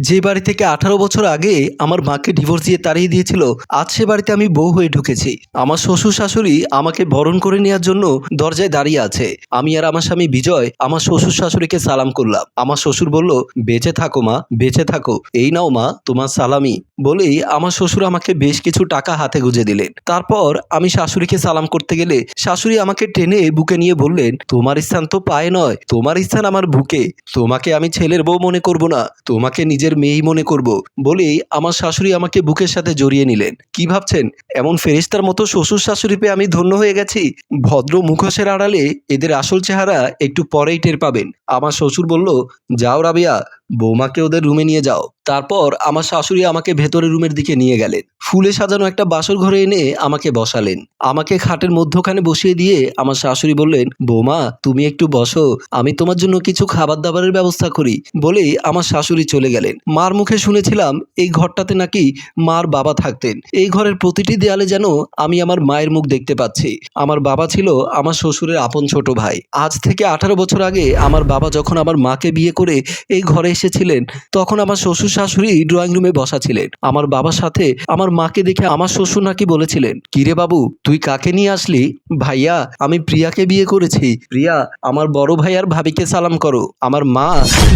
যে বাড়ি থেকে আঠারো বছর আগে আমার মাকে ডিভোর্স দিয়ে তাড়িয়ে দিয়েছিল, আজ সে বাড়িতে আমি বউ হয়ে ঢুকেছি। আমার শ্বশুর শাশুড়ি আমাকে বরণ করে নেওয়ার জন্য দরজায় দাঁড়িয়ে আছে। আমি আর আমার স্বামী বিজয়, আমার শ্বশুর শাশুড়িকে সালাম করলাম। আমার শ্বশুর বলল, বেঁচে থাকো মা, বেঁচে থাকো। এই নাও মা, তোমার সালামি। বলেই আমার শ্বশুর আমাকে বেশ কিছু টাকা হাতে গুঁজে দিলেন। তারপর আমি শাশুড়িকে সালাম করতে গেলে শাশুড়ি আমাকে টেনে বুকে নিয়ে বললেন, তোমার স্থান তো পায়ে নয়, তোমার স্থান আমার বুকে। তোমাকে আমি ছেলের বউ মনে করব না, তোমাকে নিজের মেয়েই মনে করব। বলেই আমার শাশুড়ি আমাকে বুকের সাথে জড়িয়ে নিলেন। কি ভাবছেন? এমন ফেরিস্তার মতো শ্বশুর শাশুড়ি পেয়ে আমি ধন্য হয়ে গেছি? ভদ্র মুখোশের আড়ালে এদের আসল চেহারা একটু পরেই টের পাবেন। আমার শ্বশুর বলল, যাও রাবিয়া বৌমাকে ওদের রুমে নিয়ে যাও। তারপর আমার শাশুড়ি আমাকে ভেতরের রুমের দিকে নিয়ে গেলেন। ফুলে সাজানো একটা বাসর ঘরে এনে আমাকে বসালেন। আমাকে খাটের মধ্যখানে বসিয়ে দিয়ে আমার শাশুড়ি বললেন, বৌমা, তুমি একটু বসো। আমি তোমার জন্য কিছু খাবার দাবারের ব্যবস্থা করি। বলেই আমার শাশুড়ি চলে গেলেন। মার মুখে শুনেছিলাম এই ঘরটাতে নাকি মার বাবা থাকতেন। এই ঘরের প্রতিটি দেয়ালে যেন আমি আমার মায়ের মুখ দেখতে পাচ্ছি। আমার বাবা ছিল আমার শ্বশুরের আপন ছোট ভাই। আজ থেকে আঠারো বছর আগে আমার বাবা যখন আমার মাকে বিয়ে করে এই ঘরে এসেছিলেন। তখন আমার শ্বশুর শাশুড়ি ড্রয়িং রুমে বসা ছিলেন। আমার বাবার সাথে আমার মাকে দেখে আমার শ্বশুর নাকি বলেছিলেন, কিরে বাবু, তুই কাকে নিয়ে আসলি? ভাইয়া, আমি প্রিয়াকে বিয়ে করেছি। প্রিয়া, আমার বড় ভাই আর ভাবিকে সালাম করো। আমার মা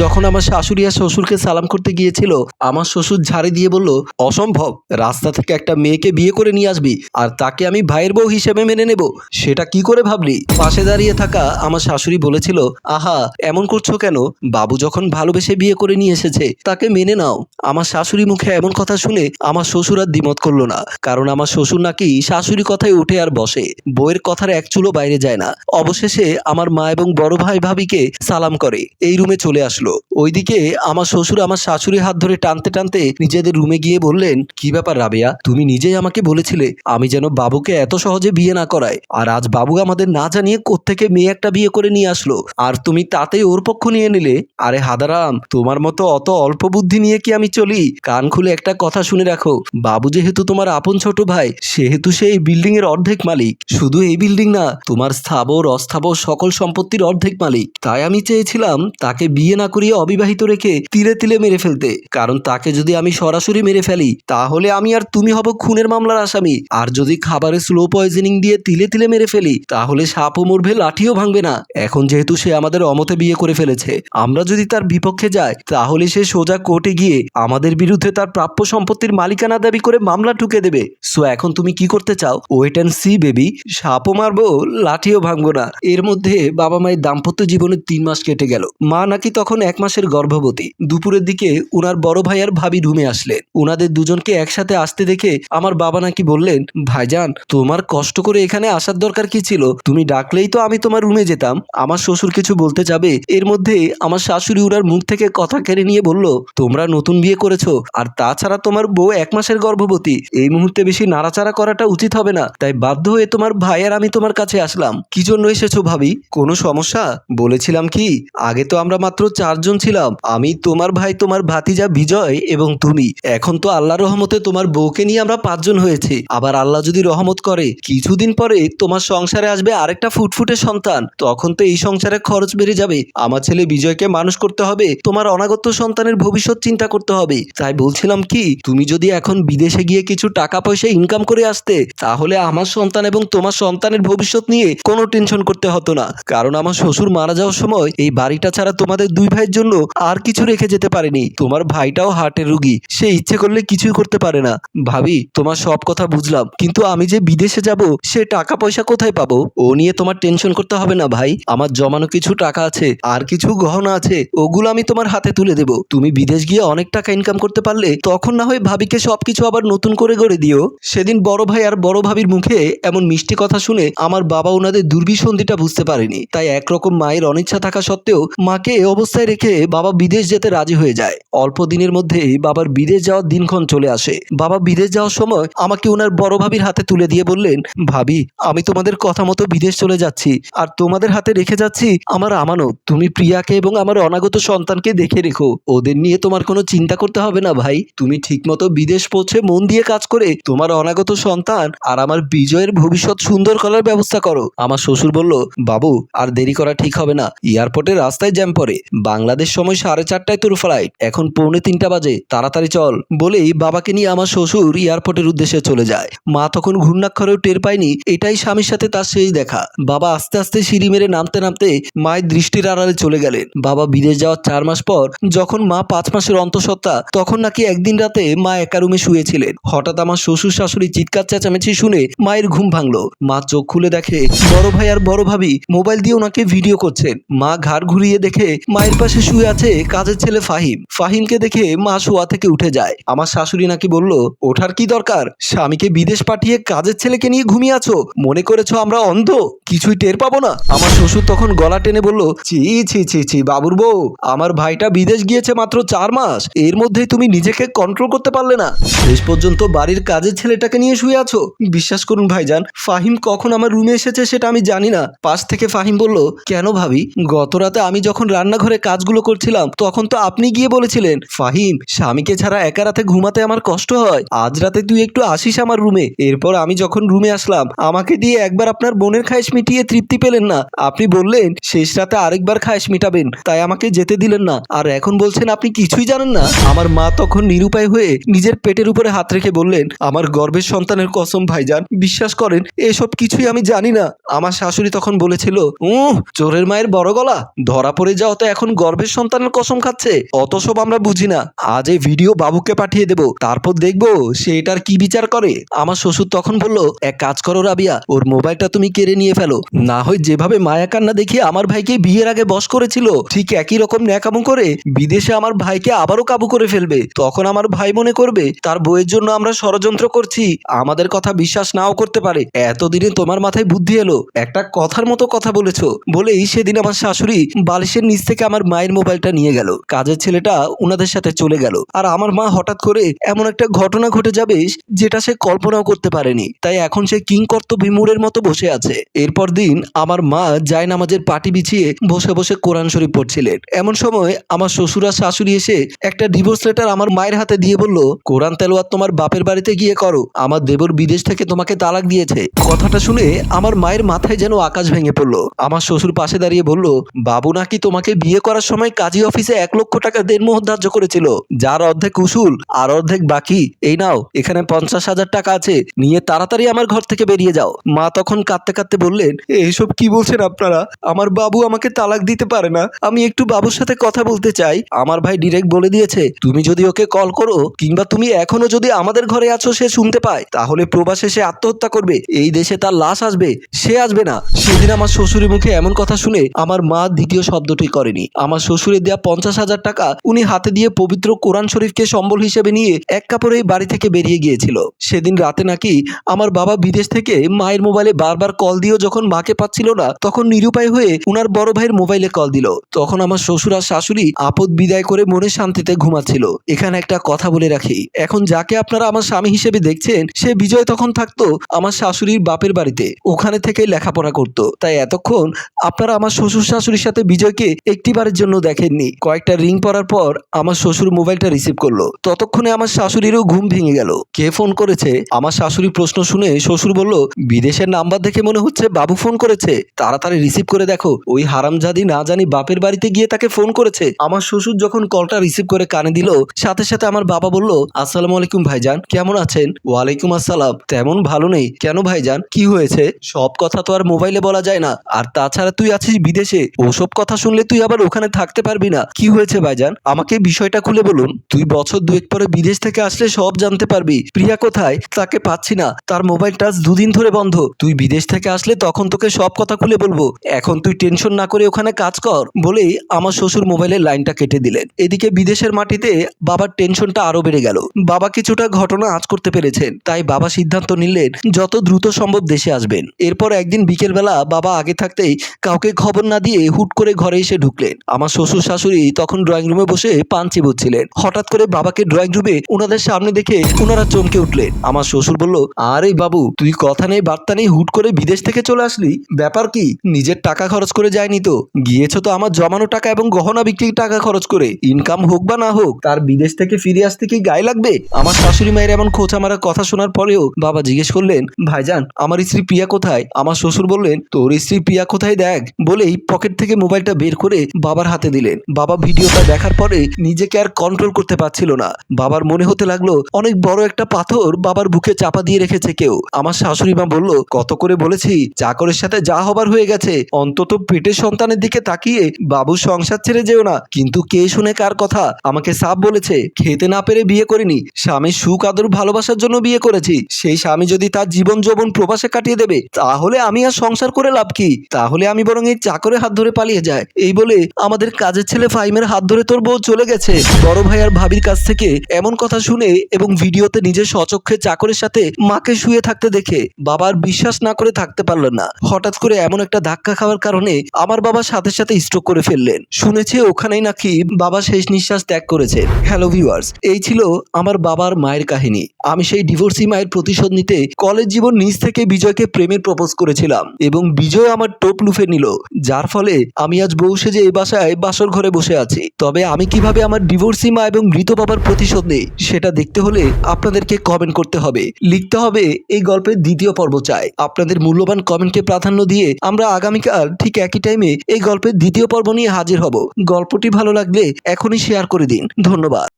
যখন আমার শাশুড়ি আর শ্বশুরকে সালাম করতে গিয়েছিল, আমার শ্বশুর ঝাড়ে দিয়ে বলল, অসম্ভব, রাস্তা থেকে একটা মেয়েকে বিয়ে করে নিয়ে আসবি, আর তাকে আমি ভাইয়ের বউ হিসেবে মেনে নেব। সেটা কি করে ভাবলি? পাশে দাঁড়িয়ে থাকা আমার শাশুড়ি বলেছিল, আহা, এমন করছ কেন? বাবু যখন ভালোবেসে বিয়ে করে নিয়ে এসেছে। তাকে মেনে নাও। আমার শাশুড়ি মুখে এমন কথা শুনে আমার শ্বশুর আর দ্বিমত করল না। কারণ আমার শ্বশুর নাকি শাশুড়ি কথায় উঠে আর বসে। বইয়ের কথার এক চুলো বাইরে যায় না। অবশেষে আমার মা এবং বড় ভাই ভাবিকে সালাম করে। এই রুমে চলে আসলো। ওইদিকে আমার শ্বশুর আমার শাশুড়ি হাত ধরে টানতে টানতে নিজেদের রুমে গিয়ে বললেন, কি ব্যাপার রাবেয়া? তুমি নিজেই আমাকে বলেছিলে আমি যেন বাবুকে এত সহজে বিয়ে না করাই। আর আজ বাবু আমাদের না জানিয়ে কোত্থেকে মেয়ে একটা বিয়ে করে নিয়ে আসলো। আর তুমি তাতেই ওর পক্ষ নিয়ে নিলে। আরে হাদারাম তোমার মতো অত অল্প বুদ্ধি নিয়ে কি আমি চলি? কান খুলে একটা কথা শুনে রাখো। বাবু যেহেতু তোমার আপন ছোট ভাই, সেহেতু সে এই বিল্ডিং এর অর্ধেক মালিক। শুধু এই বিল্ডিং না, তোমার স্থাবর, অস্থাবর সকল সম্পত্তির অর্ধেক মালিক। তাই আমি চেয়েছিলাম তাকে বিয়ে না করিয়ে অবিবাহিত রেখে তিলে তিলে মেরে ফেলতে। কারণ তাকে যদি আমি সরাসরি মেরে ফেলি, তাহলে আমি আর তুমি হব খুনের মামলার আসামি। আর যদি খাবারে স্লো পয়জনিং দিয়ে তিলে তিলে মেরে ফেলি, তাহলে সাপও মরবে, লাঠিও ভাঙবে না। এখন যেহেতু সে আমাদের অমতে বিয়ে করে ফেলেছে, আমরা যদি তার বিপক্ষে যাই তাহলে সে সোজা কোর্টে গিয়ে আমাদের বিরুদ্ধে তার প্রাপ্য সম্পত্তির মালিকানা দাবি করে মামলা ঠুকে দেবে। সো এখন তুমি কি করতে চাও? ওয়েট অ্যান্ড সি বেবি সাপও মারবো, লাঠিও ভাঙবো না। এর মধ্যে বাবা মায়ের দাম্পত্য জীবনের তিন মাস কেটে গেল। মা নাকি তখন এক মাসের গর্ভবতী। দুপুরের দিকে উনার বড় ভাই আর ভাবি রুমে আসলেন। উনাদের দুজনকে একসাথে আসতে দেখে আমার বাবা নাকি বললেন, ভাইজান, তোমার কষ্ট করে এখানে আসার দরকার কি ছিল? তুমি ডাকলেই তো আমি তোমার রুমে যেতাম। আমার শ্বশুর কিছু বলতে যাবে। এর মধ্যে আমার শাশুড়ি উনার মুখ থেকে কথা কেড়ে নিয়ে বলল, তোমরা নতুন বিয়ে করেছ, আর তাছাড়া তোমার বউ এক মাসের গর্ভবতী। এই মুহূর্তে বেশি নাড়াচাড়া করাটা উচিত হবে না। তাই বাধ্য হয়ে তোমার ভাই আর আমি তোমার কাছে আসলাম। কি জন্য এসেছ ভাবি? কোনো সমস্যা? বলেছিলাম কি, আগে তো আমরা মাত্র চারজন ছিলাম। আমি, তোমার ভাই, তোমার ভাতিজা বিজয় এবং তুমি। এখন তো আল্লাহ রহমতে তোমার বউকে নিয়ে আমরা পাঁচজন হয়েছি। আবার আল্লাহ যদি রহমত করে, কিছুদিন পরে তোমার সংসারে আসবে আরেকটা ফুটফুটে সন্তান। তখন তো এই সংসারে খরচ বেড়ে যাবে। আমার ছেলে বিজয়কে মানুষ করতে হবে। তোমার অনাগত সন্তানের ভবিষ্যৎ চিন্তা করতে হবে। তাই বলছিলাম কি, তুমি যদি এখন বিদেশে গিয়ে কিছু টাকা পয়সা ইনকাম করে আসতে, তাহলে আমার সন্তান এবং তোমার সন্তানের ভবিষ্যৎ নিয়ে কোনো টেনশন করতে হতো না। কারণ আমার শ্বশুর মারা যাওয়ার সময় এই বাড়িটা ছাড়া তোমাদের দুই ভাইয়ের জন্য আর কিছু রেখে যেতে পারেনি। তোমার ভাইটাও হার্টের রুগী, সে ইচ্ছে করলে কিছুই করতে পারে না। ভাবি, তোমার সব কথা বুঝলাম, কিন্তু আমি যে বিদেশে যাব, সে টাকা পয়সা কোথায় পাবো? ও নিয়ে তোমার টেনশন করতে হবে না ভাই। আমার জমানো কিছু টাকা আছে, আর কিছু গহনা আছে, ওগুলো আমি তোমার হাতে তুলে দেব। তুমি বিদেশ গিয়ে অনেক টাকা ইনকাম করতে পারলে, তখন না হয় ভাবিকে সবকিছু আবার নতুন করে গড়ে দিও। সেদিন বড় ভাই আর বড় ভাবির মুখে এমন মিষ্টি কথা শুনে আমার বাবা ওনাদের দুর্বিসন্ধিটা বুঝতে পারেনি। তাই একরকম মায়ের অনিচ্ছা থাকা সত্ত্বেও মাকে এ অবস্থায় রেখে বাবা বিদেশ যেতে রাজি হয়ে যায়। অল্প দিনের মধ্যেই বাবার বিদেশ যাওয়ার দিনক্ষণ চলে আসে। বাবা বিদেশ যাওয়ার সময় আমাকে ওনার বড় ভাবির হাতে তুলে দিয়ে বললেন, ভাবি, আমি তোমাদের কথা মতো বিদেশ চলে যাচ্ছি। আর তোমাদের হাতে রেখে যাচ্ছি আমার আমানত। তুমি প্রিয়াকে এবং আমার অনাগত সন্তানকে দেখে রেখো। ওদের নিয়ে তোমার কোনো চিন্তা করতে হবে না ভাই। তুমি ঠিকমতো বিদেশ পৌঁছে মন দিয়ে কাজ করে তোমার অনাগত সন্তান আর আমার বিজয়ের ভবিষ্যৎ সুন্দর করার ব্যবস্থা করো। আমার শ্বশুর বলল, বাবু, আর দেরি করা ঠিক হবে না। এয়ারপোর্টে রাস্তায় জ্যাম পড়ে। বাংলাদেশ সময় সাড়ে চারটায় তোর ফ্লাইট এখন পৌনে তিনটা বাজে। তাড়াতাড়ি চল। বলেই বাবাকে নিয়ে আমার শ্বশুর এয়ারপোর্টের উদ্দেশ্যে চলে যায়। মা তখন ঘূর্ণাক্ষরেও টের পায়নি। এটাই স্বামীর সাথে তার শেষ দেখা। বাবা আস্তে আস্তে সিঁড়ি মেরে নামতে নামতে মায়ের দৃষ্টির আড়ালে চলে গেলেন। বাবা বিদেশ যাওয়ার চার মাস পর যখন মা পাঁচ মাসের অন্তঃসত্ত্বা, তখন নাকি একদিন রাতে মা একা রুমে শুয়েছিলেন। হঠাৎ আমার শ্বশুর শাশুড়ি চিৎকার চেঁচামেচি শুনে মায়ের ঘুম ভাঙলো। মা চোখ খুলে দেখে, বড় ভাই আর বড় ভাবি, মোবাইল দিয়ে ওনাকে ভিডিও করছেন। মা ঘাড় ঘুরিয়ে দেখে, মায়ের পাশে শুয়ে আছে কাজের ছেলে ফাহিম। ফাহিমকে দেখে মা শোয়া থেকে উঠে যায়। আমার শাশুড়ি নাকি বলল, ওঠার কি দরকার? স্বামীকে বিদেশ পাঠিয়ে কাজের ছেলেকে নিয়ে ঘুমিয়ে আছো? মনে করেছ আমরা অন্ধ? কিছুই টের পাবো না। আমার শ্বশুর তখন গলা টেনে বলল, ছি ছি ছি ছি বাবুর বউ আমার ভাইটা বিদেশ গিয়েছে মাত্র চার মাস। এর মধ্যেই তুমি নিজেকে কন্ট্রোল করতে পারলে না। শেষ পর্যন্ত বাড়ির কাজের ছেলেটাকে নিয়ে শুয়ে আছো। বিশ্বাস করুন ভাইজান, ফাহিম কখন আমার রুমে এসেছে সেটা আমি জানি না। পাশ থেকে ফাহিম বলল, কেন ভাবি? গত রাতে আমি যখন রান্নাঘরে কাজগুলো করছিলাম, তখন তো আপনি গিয়ে বলেছিলেন, ফাহিম, স্বামীকে ছাড়া একা রাতে ঘুমাতে আমার কষ্ট হয়। আজ রাতে তুই একটু আসিস আমার রুমে এরপর আমি যখন রুমে আসলাম, আমাকে দিয়ে একবার আপনার বোনের খায়েশ মিটিয়ে তৃপ্তি পেলেন না। আপনি বললেন, শেষ রাতে আরেকবার খায়েশ মিটাবেন। তাই আমাকে যেতে দিলেন না। আর এখন বলছেন, আপনি কিছুই জানেন না? আমার মা তখন নিরুপায় হয়ে নিজের পেটের উপরে হাত রেখে বললেন, আমার গর্ভের সন্তানের কসম, ভাইজান, বিশ্বাস করেন, এসব কিছুই আমি জানি না। আমার শাশুড়ি তখন বলেছিল, উহ, চোরের মায়ের বড় গলা। ধরা পড়ে যাও তো এখন গর্ভের সন্তানের কসম খাচ্ছে। অত সব আমরা বুঝি না। আজ এই ভিডিও বাবুকে পাঠিয়ে দেব। তারপর দেখব সে এটার কি বিচার করে। আমার শ্বশুর তখন বলল, এক কাজ করো রাবিয়া, ওর মোবাইলটা তুমি কেড়ে নিয়ে ফেলো। না হয় যেভাবে মায়া কান্না দেখিয়ে আমার ভাইকে বিয়ের আগে বস করেছিল, ঠিক একই রকম ন্যাকামো করে বিদেশে আমার ভাইকে আবারও কাবু করে ফেলবে। তখন আমার ভাই মনে করবে, তার বইয়ের জন্য আমরা ষড়যন্ত্র করছি, আমাদের কথা বিশ্বাস নাও করতে পারে। এতদিনে তোমার মাথায় বুদ্ধি এলো, একটা কথার মতো কথা বলেছ। বলেই সেদিন আমার শাশুড়ি বালিশের নিচ থেকে আমার মায়ের মোবাইলটা নিয়ে গেল। কাজের ছেলেটা ওনাদের সাথে চলে গেল। আর আমার মা হঠাৎ করে এমন একটা ঘটনা ঘটে যাবে, যেটা সে কল্পনাও করতে পারেনি। তাই এখন সে কিংকর্ত বিমূরের মতো বসে আছে। এরপর দিন আমার মা যায় নামাজের পাটি বিছিয়ে বসে বসে কোরআন শরীফ পড়ছিলেন। এমন সময় আমার শ্বশুর আর শাশুড়ি এসে একটা ডিভোর্স লেটার আমার মায়ের হাতে দিয়ে বলল, কোরআন তেলোয়াত তোমার বাপের বাড়িতে গিয়ে করো, আমার দেবর বিদেশ থেকে তোমাকে তালাক দিয়েছে। কথাটা শুনে আমার মায়ের মাথায় যেন আকাশ ভেঙে পড়ল। আমার শ্বশুর পাশে দাঁড়িয়ে বলল, বাবু নাকি তোমাকে বিয়ে করার সময় কাজী অফিসে এক লক্ষ টাকা দেনমোহর ধার্য করেছিল। যার অর্ধেক উসুল আর অর্ধেক বাকি। এই নাও, এখানে পঞ্চাশ হাজার টাকা আছে। নিয়ে তাড়াতাড়ি আমার ঘর থেকে বেরিয়ে যাও। মা তখন কাঁদতে কাঁদতে বললেন এইসব কি বলছেন আপনারা? আমার বাবু আমাকে তালাক দিতে পারে না। আমি একটু বাবুর সাথে কথা বলতে চাই। আমার ভাই ডিরেক্ট বলে দিয়েছে, তুমি যদি ওকে কল করো, কিংবা তুমি এখনও যদি আমাদের ঘরে আছো, সে শুনতে পায়। তাহলে প্রবাসে সে আত্মহত্যা করবে। এই দেশে তার লাশ আসবে। সে আসবে না। সেদিন আমার শ্বশুরের মুখে এমন কথা শুনে আমার মা দ্বিতীয় শব্দটি করেনি। আমার শ্বশুরের দেওয়া পঞ্চাশ হাজার টাকা উনি হাতে দিয়ে পবিত্র কোরআন শরীফকে সম্বল হিসেবে নিয়ে এক কাপড়ে বাড়ি থেকে বেরিয়ে গিয়েছিল। সেদিন রাতে নাকি আমার বাবা বিদেশ থেকে মায়ের মোবাইলে বারবার কল দিয়েও যখন মাকে পাচ্ছিল না, তখন নিরুপায় হয়ে উনার বড় ভাইয়ের মোবাইলে কল দিল। তখন আমার শ্বশুর আর শাশুড়ি আপদ বিদায় করে মনে শান্তিতে ঘুমাচ্ছিল। এখানে একটা কথা বলে রাখি। এখন যাকে আপনারা আমার স্বামী হিসেবে দেখছেন, সে বিজয় তখন থাকতো আমার শাশুড়ির বাপের বাড়িতে। ওখানে থেকে লেখাপড়া করত। তাই এতক্ষণ আপনারা আমার শ্বশুর শাশুড়ির সাথে বিজয়কে একটিবারের জন্য দেখেননি। কয়েকটা রিং পরার পর আমার শ্বশুর মোবাইলটা রিসিভ করল। ততক্ষণে আমার শাশুড়িরও ঘুম ভেঙে গেল। কে ফোন করেছে? আমার শাশুড়ি প্রশ্ন শুনে শ্বশুর বলল, বিদেশের নাম্বার দেখে মনে হচ্ছে বাবু ফোন করেছে। তাড়াতাড়ি রিসিভ করে দেখো। ওই হারামজাদি না জানি বাপের বাড়িতে গিয়ে তাকে ফোন করেছে। আমার শ্বশুর যখন কলটা রিসিভ করে কানে দিল, সাথে সাথে আমার বাবা বলল, আসসালামু আলাইকুম ভাইজান, কেমন আছেন? ওয়ালাইকুম আসসালাম, তেমন ভালো নেই। কেন ভাইজান, কি হয়েছে? সব কথা তো আর মোবাইলে বলা যায় না। আর তাছাড়া তুই আছিস বিদেশে। ওসব কথা শুনলে তুই আবার ওখানে থাকতে পারবি না। কি হয়েছে ভাইজান? আমাকে বিষয়টা খুলে বলুন। তুই বছর দুয়েক পরে বিদেশ থেকে আসলে সব জানতে পারবি। প্রিয়া কোথায়? তাকে পাচ্ছি না। তার মোবাইল টাচ দুদিন ধরে বন্ধ। তুই বিদেশ থেকে আসলে তখন তোকে সব কথা খুলে বলব। এখন তুই টেনশন না করে ওখানে কাজ কর। বলেই আমার শ্বশুর মোবাইলের লাইনটা কেটে দিলেন। এদিকে বিদেশের মাটিতে বাবার টেনশনটা আরও বেড়ে গেল। বাবা কিছুটা ঘটনা আজ করতে পেরেছেন। তাই বাবা সিদ্ধান্ত নিলেন, যত দ্রুত সম্ভব দেশে আসবেন। এরপর একদিন বিকেলবেলা বাবা আগে থাকতেই কাউকে খবর না দিয়ে হুট করে ঘরে এসে ঢুকলেন। আমার শ্বশুর শাশুড়ি তখন ড্রয়িং রুমে বসে পান চিবুচ্ছিলেন হঠাৎ করে বাবাকে ড্রয়িং রুমে ওনাদের সামনে দেখে ওনারা চমকে উঠলেন। আমার শ্বশুর বলল, আরে বাবু, তুই কথা নেই, বার্তা নেই, হুট করে বিদেশ থেকে চলে আসলি? ব্যাপার কি? নিজের টাকা খরচ করে যায়নি তো? গিয়েছো তো আমার জমানো টাকা এবং গহনা বিক্রি কোটি টাকা খরচ করে। ইনকাম হোক বা না হোক, তার বিদেশ থেকে ফিরে আসতে কি গায়ে লাগবে? আমার শাশুড়ি মায়ের এমন খোঁচা মারা কথা শোনার পরেও বাবা জিজ্ঞেস করলেন, ভাইজান, আমার স্ত্রী প্রিয়া কোথায়? আমার শ্বশুর বললেন, তোর স্ত্রী প্রিয়া কোথায় দেখ? বলেই পকেট থেকে মোবাইলটা বের করে বাবার হাতে দিলেন। বাবা ভিডিওটা দেখার পরে নিজেকে আর কন্ট্রোল করতে পারছিল না। বাবার মনে হতে লাগল, অনেক বড় একটা পাথর বাবার বুকে চাপা দিয়ে রেখেছে কেউ। আমার শাশুড়ি মা বলল, কত করে বলেছি চাকরের সাথে যা হবার হয়ে গেছে। অন্তত পেটের সন্তানের দিকে তাকিয়ে বাবু সংসার ছেড়ে যেও না। কিন্তু কে শুনে কার কথা? আমাকে সাপ বলেছে, খেতে না পেরে বিয়ে করিনি। স্বামী সুখ, আদর, ভালোবাসার জন্য বিয়ে করেছি। সেই স্বামী যদি তার জীবন যৌবন প্রবাসে কাটিয়ে দেবে, তাহলে আমি আর সংসার করে লাভ কি? তাহলে আমি বরং এই চাকরের হাত ধরে পালিয়ে যায় এই বলে আমাদের কাজের ছেলে ফাইমের হাত ধরে তোর বউ চলে গেছে। বড় ভাই আর ভাবির কাছ থেকে এমন কথা শুনে এবং ভিডিওতে নিজের স্বচক্ষে চাকরের সাথে মাকে শুয়ে থাকতে দেখে বাবার বিশ্বাস না করে থাকতে পারল না। হঠাৎ করে এমন একটা ধাক্কা খাওয়ার কারণে আমার বাবা সাথে সাথে স্ট্রোক করে ফেললেন। শুনেছে ওখানেই নাকি বাবা শেষ নিঃশ্বাস ত্যাগ করেছে। হ্যালো ভিউয়ার্স এই ছিল আমার বাবার মায়ের কাহিনী। আমি সেই ডিভোর্সি মায়ের প্রতিশোধ নিতে কলেজ জীবন নিজ থেকে বিজয়কে প্রেমের প্রপোজ করেছিলাম এবং বিজয় আমার টোপ লুফে নিল। যার ফলে আমি আজ বউ সেজে এই বাসায় বাসর ঘরে বসে আছি। তবে আমি কীভাবে আমার ডিভোর্সি মা এবং মৃত বাবার প্রতিশোধ নেই, সেটা দেখতে হলে আপনাদেরকে কমেন্ট করতে হবে। লিখতে হবে, এই গল্পের দ্বিতীয় পর্ব চাই। আপনাদের মূল্যবান কমেন্টকে প্রাধান্য দিয়ে আমরা আগামীকাল ঠিক একই টাইমে এই গল্পের দ্বিতীয় পর্ব নিয়ে হাজির হব। গল্পটি ভালো লাগলে এখনই শেয়ার করে দিন। ধন্যবাদ।